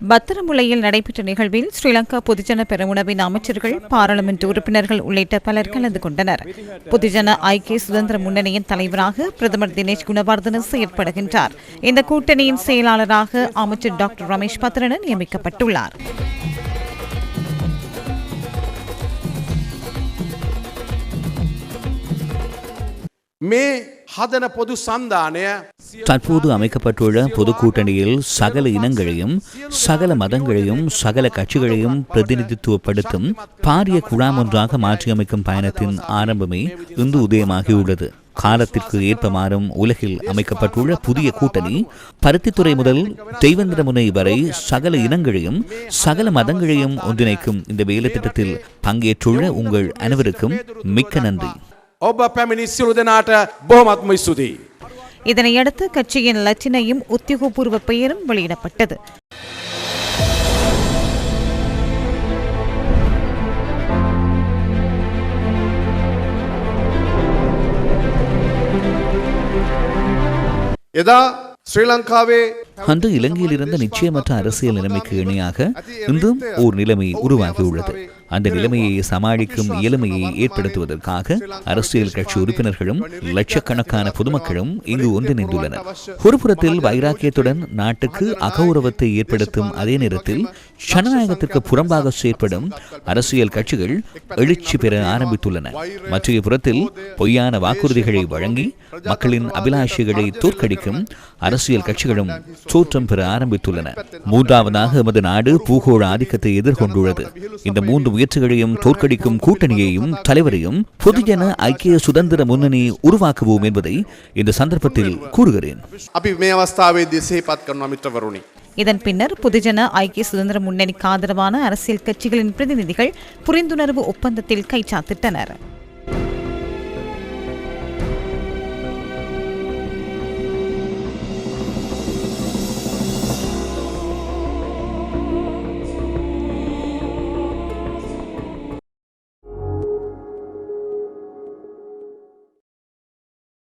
பத்திரமுலையில் நடைபெற்ற நிகழ்வில் ஸ்ரீலங்கா பொதுஜன பெருமுனவின் அமைச்சர்கள் பாராளுமன்ற உறுப்பினர்கள் உள்ளிட்ட பலர் கலந்து கொண்டனர். பொதுஜன ஐக்கிய சுதந்திர முன்னணியின் தலைவராக பிரதமர் தினேஷ் குணவர்தன செயற்படுகின்றார். இந்த கூட்டணியின் செயலாளராக அமைச்சர் டாக்டர் ரமேஷ் பத்ரன நியமிக்கப்பட்டுள்ளார். மே தற்போது அமைக்கப்பட்டுள்ள பொது கூட்டணியில் சகல இனங்களையும் சகல மதங்களையும் சகல கட்சிகளையும் பிரதிநிதித்துவப்படுத்தும் பாரிய குழாம் ஒன்றாக மாற்றியமைக்கும் பயணத்தின் ஆரம்பமே இந்து உதயமாகியுள்ளது. காலத்திற்கு ஏற்ப மாறும் உலகில் அமைக்கப்பட்டுள்ள புதிய கூட்டணி பருத்தித்துறை முதல் தெய்வந்திர முனை வரை சகல இனங்களையும் சகல மதங்களையும் ஒன்றிணைக்கும் இந்த வேலை திட்டத்தில் பங்கேற்றுள்ள உங்கள் அனைவருக்கும் மிக்க நன்றி. ඔබ පැමිණි සිරු දෙනාට බොහොමත්ම ස්තුතියි. இதனையடுத்து கட்சியின் லட்சினையும் உத்தியோகபூர்வ பெயரும் வெளியிடப்பட்டது එදා ශ්‍රී ලංකාවේ அன்று இலங்கையில் இருந்த நிச்சயமற்ற அரசியல் நிலைமைக்கு இணையாக இன்றும் ஓர் நிலைமை உருவாகியுள்ளது அந்த நிலைமையை சமாளிக்கும் இயலுமையை ஏற்படுத்துவதற்காக அரசியல் கட்சி உறுப்பினர்களும் லட்சக்கணக்கான பொதுமக்களும் இங்கு ஒன்றிணைந்துள்ளனர். ஒருபுறத்தில் வைராக்கியத்துடன் நாட்டுக்கு அகௌரவத்தை ஏற்படுத்தும் அதே நேரத்தில் ஜனநாயகத்திற்கு புறம்பாக செயற்படும் அரசியல் கட்சிகள் எழுச்சி பெற ஆரம்பித்துள்ளன. மற்றைய புறத்தில் பொய்யான வாக்குறுதிகளை வழங்கி மக்களின் அபிலாஷைகளை தோற்கடிக்கும் அரசியல் கட்சிகளும் தோற்றம் பெற ஆரம்பித்துள்ளன. மூன்றாவதாக எமது நாடு பூகோள ஆதிக்கத்தை எதிர்கொண்டுள்ளது. இந்த மூன்று முயற்சிகளையும் தோற்கடிக்கும் கூட்டணியையும் தலைவரையும் பொதுஜன ஐக்கிய சுதந்திர முன்னணி உருவாக்குவோம் என்பதை இந்த சந்தர்ப்பத்தில் கூறுகிறேன். இதன் பின்னர் பொதுஜன ஐக்கிய சுதந்திர முன்னணிக்கு ஆதரவான அரசியல் கட்சிகளின் பிரதிநிதிகள் புரிந்துணர்வு ஒப்பந்தத்தில் கைச்சாத்திட்டனர்